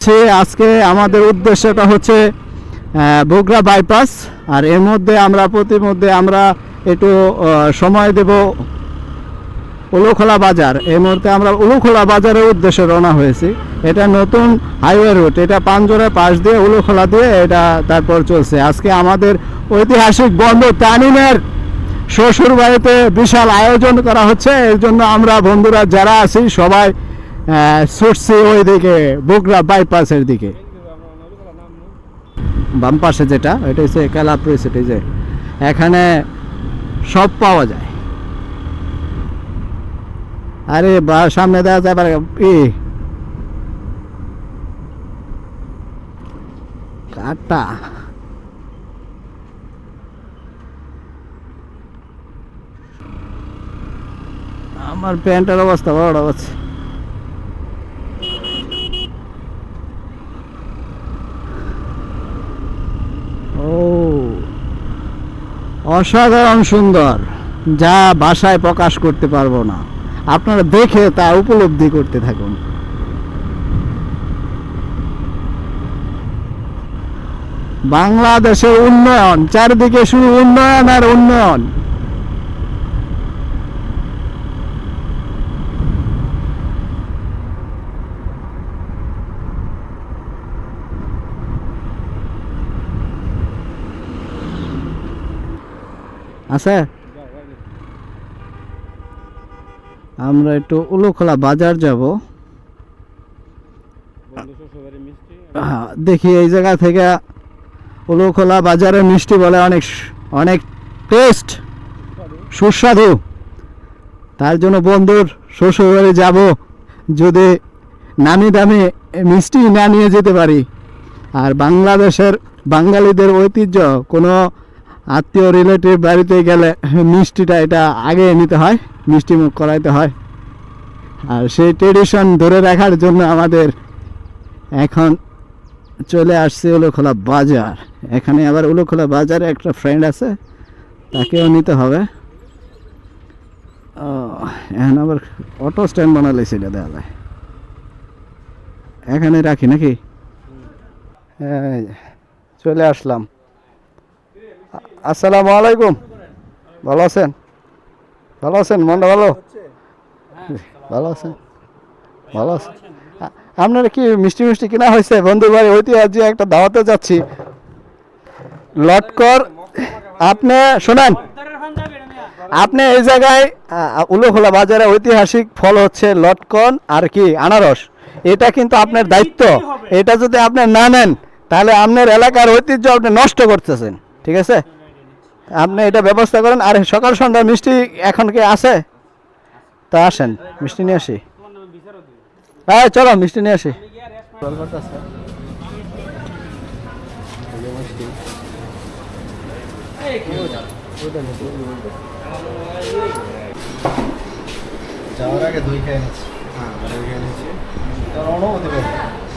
হচ্ছে আজকে আমাদের উদ্দেশ্যটা হচ্ছে বগুড়া বাইপাস, আর এর মধ্যে আমরা প্রতি মধ্যে আমরা একটু সময় দেব উলুখোলা বাজার। এই মুহূর্তে আমরা উলুখোলা বাজারের উদ্দেশ্যে রওনা হয়েছি। এটা নতুন হাইওয়ে রুট। এটা পাঞ্জরের পাশ দিয়ে, উলুখোলা দিয়ে এটা তারপর চলছে। আজকে আমাদের ঐতিহাসিক বন্ধু তানিমের শ্বশুর বাড়িতে বিশাল আয়োজন করা হচ্ছে। এর জন্য আমরা বন্ধুরা যারা আছি, সবাই আহ, ছুটছি ওই দিকে বগুড়া বাইপাসের দিকে। বাম পাশে যেটা এটা হচ্ছে ক্যালাপ্রি সিটি যে এখানে সব পাওয়া যায়। আরে বা সামনে দেওয়া যায় ই কাটা আমার প্যান্টের অবস্থা বড় হচ্ছে। অসাধারণ সুন্দর। যা ভাষায় প্রকাশ করতে পারব না। আপনারা দেখে তা উপলব্ধি করতে থাকুন। বাংলাদেশের উন্নয়ন, চারিদিকে শুধু উন্নয়ন আর উন্নয়ন। আছে? আমরা একটু উলুখোলা বাজার যাব। দেখি এই জায়গা থেকে উলুখোলা বাজারে মিষ্টি বলে অনেক অনেক টেস্ট সুস্বাদু। তার জন্য বন্ধুর শ্বশুরবাড়ি যাব। যদি নামি দামি মিষ্টি না নিয়ে যেতে পারি। আর বাংলাদেশের বাঙালিদের ঐতিহ্য কোনো আত্মীয় রিলেটিভ বাড়িতে গেলে মিষ্টিটা এটা আগে নিতে হয়, মিষ্টি মুখ করাইতে হয়। আর সেই ট্রেডিশন ধরে রাখার জন্য আমাদের এখন চলে আসছে উলোখোলা বাজার। এখানে আবার উলোখোলা বাজারে একটা ফ্রেন্ড আছে, তাকেও নিতে হবে। এখন আবার অটো স্ট্যান্ড বানালে সেটা দেওয়া এখানে রাখি নাকি? এই চলে আসলাম। আসসালামু আলাইকুম। ভালো আছেন? ভালো আছেন? মনটা ভালো? ভালো আছেন? ভালো আছেন? আপনার কি মিষ্টি মিষ্টি কিনা হয়েছে? বন্ধুর বাড়ি ঐতিহাসিক একটা দাওয়াতে যাচ্ছি। লটকর, আপনি শোনেন। আপনি এই জায়গায় উলোখোলা বাজারে ঐতিহাসিক ফল হচ্ছে লটকন আর কি, আনারস। এটা কিন্তু আপনার দায়িত্ব। এটা যদি আপনি না নেন, তাহলে আপনার এলাকার ঐতিহ্য আপনি নষ্ট করতেছেন। ঠিক আছে? আপনি এটা ব্যবস্থা করেন, আর সকাল সন্ধ্যা মিষ্টি এখন কি আছে? তা আসেন, মিষ্টি নিয়ে আসি। হ্যাঁ চলো, মিষ্টি নিয়ে আসি। যাওয়ার আগে দই খেয়ে নিচ্ছি। হ্যাঁ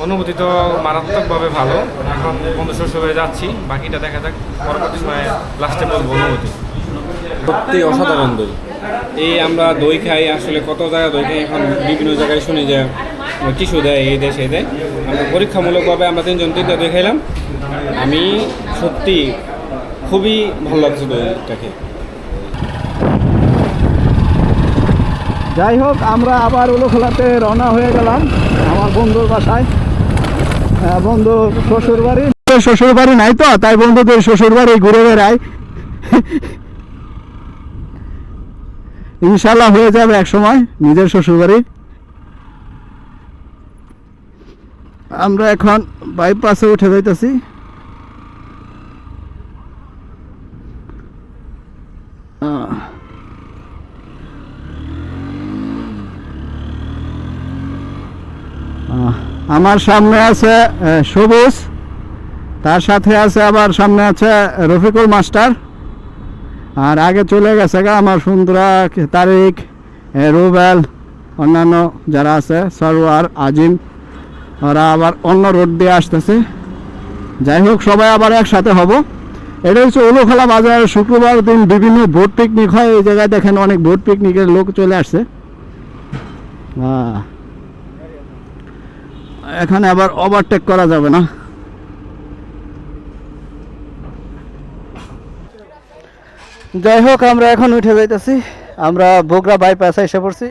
অনুভূতি তো মারাত্মকভাবে ভালো। এখন বন্ধু শ্বশুরে যাচ্ছি বাকিটা দেখা যাক পরবর্তী সময়ে লাস্টে বলব অনুভূতি। সত্যি অসাধারণ দই। এই আমরা দই খাই আসলে কত জায়গায় দই খাই এখন বিভিন্ন জায়গায় শুনি যে টিস্যু দেয় এই দেয় সেই দেয়। আমরা পরীক্ষামূলকভাবে আমরা তিনজন তিনটা দই খাইলাম। আমি সত্যি খুবই ভালো লাগছে দইটাকে। যাই হোক, আমরা আবার উলোখোলাতে রওনা হয়ে গেলাম আমার বন্ধুর বাসায়। বন্ধু শ্বশুর বাড়ি। শ্বশুর বাড়ি নাই তো, তাই বন্ধুদের শ্বশুর বাড়ি ঘুরে বেড়াই। ইনশাল্লাহ হয়ে যাবে এক সময় নিজের শ্বশুর বাড়ি। আমরা এখন বাইপাসে উঠে যাইতেছি। আমার সামনে আছে সবুজ, তার সাথে আছে আবার সামনে আছে রফিকুল মাস্টার। আর আগে চলে গেছে গা আমার সুন্দরা তারিক রুবেল, অন্যান্য যারা আছে সরোয়ার আজিম, ওরা আবার অন্য রোড দিয়ে আসতেছে। যাই হোক, সবাই আবার একসাথে হব। এটা হচ্ছে উলুখোলা বাজার শুক্রবার দিন বিভিন্ন বোট পিকনিক হয়। এই জায়গায় দেখেন অনেক বোট পিকনিকের লোক চলে আসছে। হ্যাঁ এখানে আবার ওভারটেক করা যাবে না। যাই হোক, আমরা এখন উঠে যাইতেছি। আমরা বগুড়া বাইপাসে এসে পড়ছি।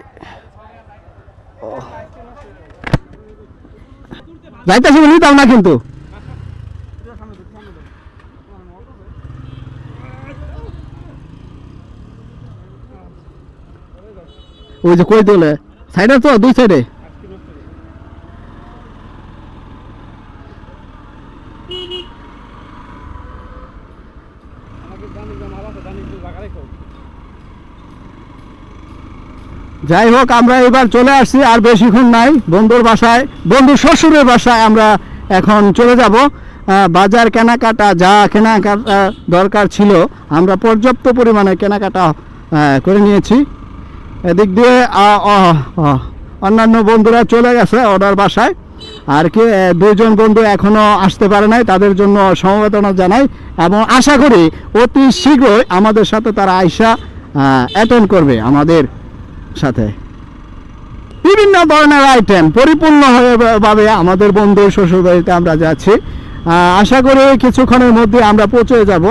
যাইতেছি বলি তাও না কিন্তু। ওই যে কই তোলে? সাইডে তো, দুই সাইডে যাই হোক, আমরা এবার চলে আসছি, আর বেশিক্ষণ নাই বন্ধুর বাসায়, বন্ধুর শ্বশুরের বাসায় আমরা এখন চলে যাব। বাজার কেনাকাটা যা কেনাকাটা দরকার ছিল, আমরা পর্যাপ্ত পরিমাণে কেনাকাটা করে নিয়েছি। এদিক দিয়ে অন্যান্য বন্ধুরা চলে গেছে অর্ডার বাসায়। আর কি দুইজন বন্ধু এখনও আসতে পারে নাই, তাদের জন্য সমবেদনা জানাই এবং আশা করি অতি শীঘ্রই আমাদের সাথে তারা আইসা অ্যাটেন্ড করবে আমাদের সাথে। বিভিন্ন ধরনের আইটেম পরিপূর্ণ হয়ে ভাবে আমাদের বন্ধু শ্বশুরবাড়িতে আমরা যাচ্ছি। আশা করি কিছুক্ষণের মধ্যে আমরা পৌঁছে যাব।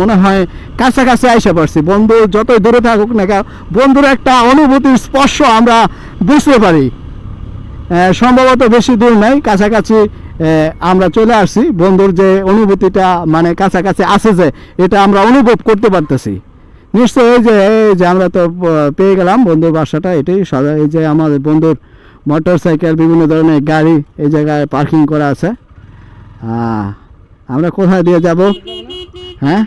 মনে হয় কাছাকাছি আইসা পারছি বন্ধু যতই দূরে থাকুক না বন্ধুর একটা অনুভূতির স্পর্শ আমরা বুঝতে পারি। সম্ভবত বেশি দূর নাই কাছাকাছি আমরা চলে আসছি। বন্ধুর যে অনুভূতিটা মানে কাছাকাছি আছে যে এটা আমরা অনুভব করতে পারতেছি। নিশ্চয়ই এই যে এই যে আমরা তো পেয়ে গেলাম বন্ধুর বাসাটা এটাই সাদা এই যে আমাদের বন্ধুর মোটর সাইকেল বিভিন্ন ধরনের গাড়ি এই জায়গায় পার্কিং করা আছে। আমরা কোথায় দিয়ে যাব? হ্যাঁ?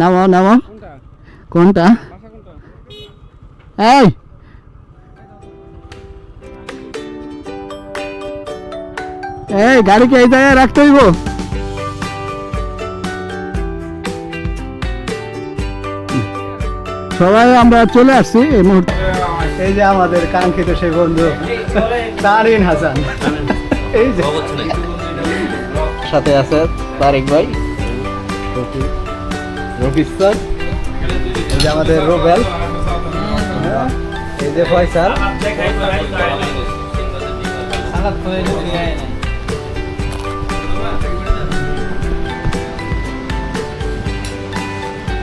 নামো নামো। কোনটা? এই! এই গাড়িকে এই জায়গায় রাখতে হইব? সবাই আমরা চলে আসছি এই মুহূর্তে। এই যে আমাদের কাঙ্ক্ষিত সেই বন্ধু তারিন হাসান। এই যে। সাথে আছে তারিক ভাই। রফি- রফিক স্যার। এই যে আমাদের রোবেল। এই যে ফয়সাল।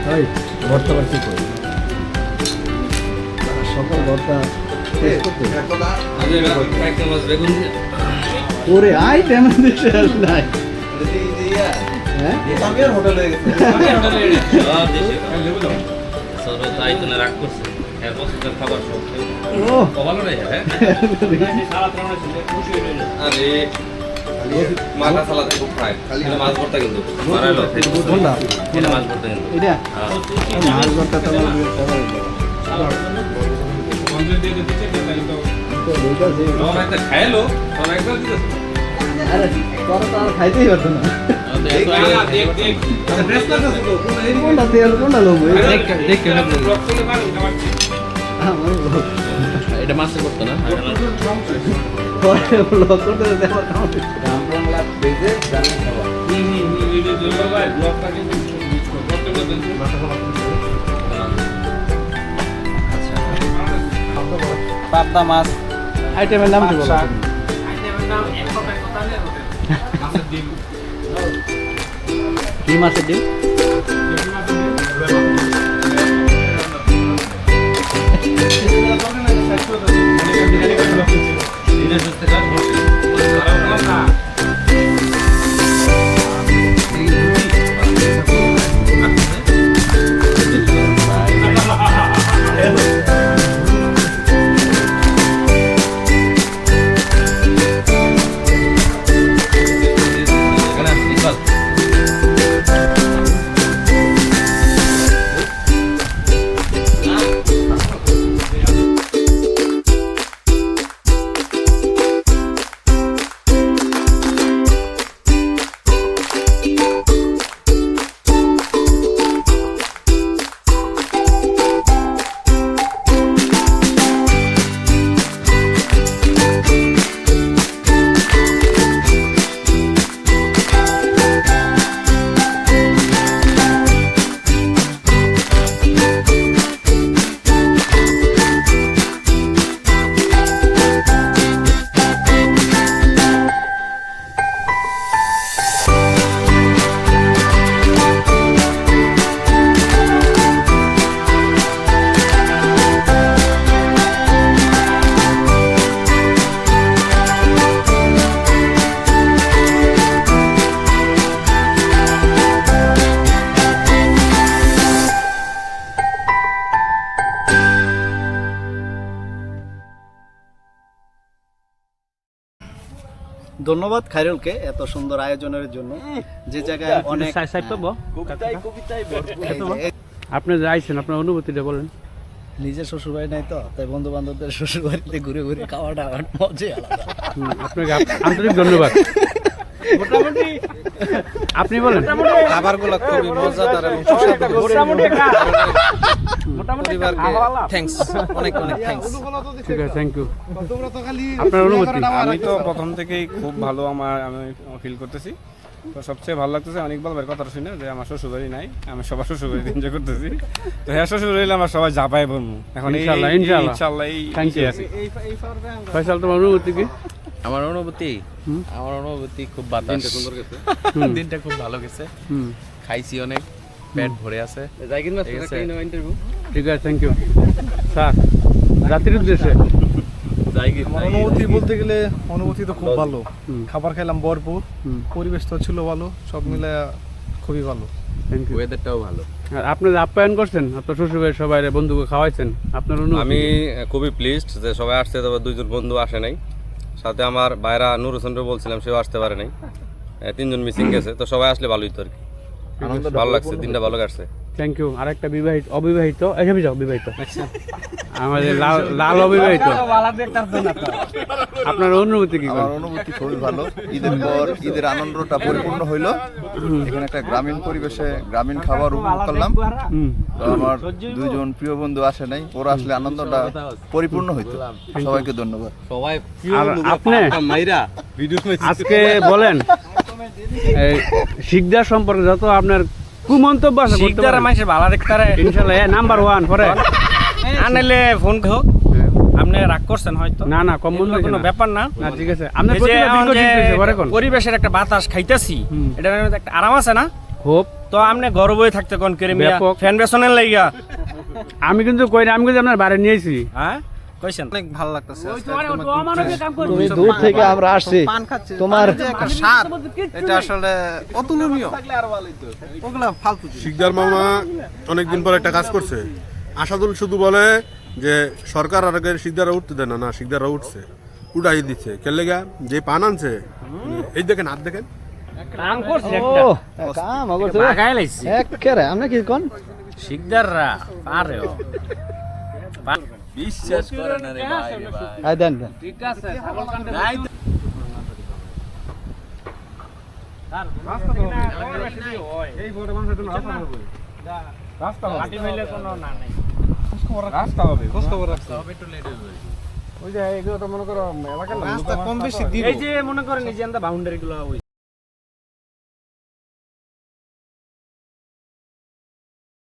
ওই ভর্তা বার কি করি সকাল ভর্তা ওরে তেমন দিতে নাই। হ্যাঁ? আমি আর হোটেলে গেছি। ও মাথা সালাদ খুব খায় এটা মাছ ভর্তা কিন্তু মারাইলো এটা মাছ ভর্তা কিন্তু এটা? হ্যাঁ। মাছ ভর্তা তো আমার বিয়ে সবাই আমার একটা খাইলো আমার দিতেছে আরে তোরা তো আর খাইতেই পারতো না। কোনটা তেল কোনটা লোক এটা মাছের ভর্তা না? পেজে পাবদা মাছ। আইটেমের নাম কি বলো কি মাছের ডিম? ধন্যবাদ খাইরুলকে এত সুন্দর আয়োজনের জন্য। যে জায়গায় অনেক আপনি যাইছেন আপনার অনুভূতিটা বলেন। নিজের শ্বশুরবাড়ি নাই তো তাই বন্ধু বান্ধবদের শ্বশুর বাড়িতে ঘুরে ঘুরে খাওয়াটা আমার মজাই আলাদা। আপনাকে আন্তরিক ধন্যবাদ। আপনি বলেন। খাবারগুলো খুবই মজাদার এবং সুস্বাদু। পরিবারকে থ্যাঙ্কস অনেক অনেক থ্যাঙ্কস ঠিক আছে থ্যাংক ইউ আপনার অনুভূতি? আমি তো প্রথম থেকেই খুব ভালো আমার আমি ফিল করতেছি। তো সবচেয়ে ভালো লাগতেছে অনেক বলবার কথা শুনে যে আমার শ্বশুরবাড়ি নাই আমি সবার শ্বশুরবাড়ি এনজয় করতেছি। তো হ্যাঁ শ্বশুরবাড়ি হলে আমার সবাই ঝাপাই বলব। এখন এই- ইনশাআল্লাহ। ইনশাআল্লাহ। এই. ফয়সাল তোমার অনুভূতি কি? আমার অনুভূতি হুম। আমার অনুভূতি খুব বাতাস। দিনটা খুব ভালো গেছে। খাইছি অনেক পেট ভরে আছে। ঠিক আছে? ঠিক আছে থ্যাংক ইউ স্যার জাতির উদ্দেশ্যে। আমার অনুভূতি বলতে গেলে অনুভূতি তো খুব ভালো। খাবার খাইলাম ভরপুর হুম, পরিবেশ তো ছিল ভালো সব মিলে খুবই ভালো। থ্যাংক ইউ ওয়েদারটাও ভালো। আর আপনি আপ্যায়ন করছেন আপনার শ্বশুরবাড়ির সবাই বন্ধুকে খাওয়াইছেন আপনার অনুভূতি আমি খুবই প্লিজড যে সবাই আসছে তবে দুইজন বন্ধু আসে নাই। সাথে আমার ভাইরা নুর হোসেন বলছিলাম, সেও আসতে পারে নাই। তিনজন মিসিং গেছে, তো সবাই আসলে ভালোই তো আর কি। ভালো লাগছে দিনটা ভালো কাটছে। থ্যাংক ইউ আরেকটা বিবাহিত অবিবাহিত এসবই যাও বিবাহিত। আমাদের লাল লাল অবিবাহিত। আপনার অনুভূতি কি আমার অনুভূতি খুবই ভালো। ঈদের পর ঈদের আনন্দটা পরিপূর্ণ হইল। এখানে একটা গ্রামীণ পরিবেশে গ্রামীণ খাবার উপভোগ করলাম। তো আমার দুইজন প্রিয় বন্ধু আসে নাই ওরা আসলে আনন্দটা পরিপূর্ণ হইতো। সবাইকে ধন্যবাদ। সবাই আপনি মাইরা। আজকে বলেন শিকদার সম্পর্কে যত আপনার কুমন্তব্য আছে শিকদার। মানুষের ভালো দেখতে পারে। ইনশাল্লাহ নাম্বার ওয়ান পরে। আনলে ফোন হোক। আপনি রাগ করছেন হয়তো। না না কম মন কোনো ব্যাপার না। না ঠিক আছে। কোন? পরিবেশের একটা বাতাস খাইতেছি মধ্যে একটা আরাম আছে না? খুব। তো আপনি গর্বই থাকতে কোন করে মিয়া ফ্যান বেসনের লাইগা আমি কিন্তু কই না, আমি কিন্তু আপনার বাড়ি নিয়েছি হ্যাঁ? কইছেন? অনেক ভালো লাগতেছে তুমি দূর থেকে আমরা আসছি। পান খাচ্ছে। তোমার স্বাদ এটা আসলে অতুলনীয়। ওগুলা ফালতু শিকদার মামা অনেকদিন পর একটা কাজ করছে। আসাদুল শুধু বলে যে সরকার আর আগে শিকদারা উঠতে দেয় না। না শিকদারা উঠছে। উঠাই দিচ্ছে। কেলে গা যে পান আনছে এই দেখেন হাত দেখেন। কাম করছে একটা। কাম আমরা কি কোন? শিকদাররা পারে বিশ্বাস করে না রে ভাই রে ভাই। আই দেন দেন। ঠিক আছে এই বড় মানুষের জন্য রাস্তা হবে। মাটি কোনো না নাই। রাস্তা হবে খোঁজ খবর রাখতে হবে। একটু লেট হয়ে ওই যে এগুলো তো মনে করো এলাকার রাস্তা কম বেশি দিব। এই যে মনে করেন এই যে বাউন্ডারি গুলো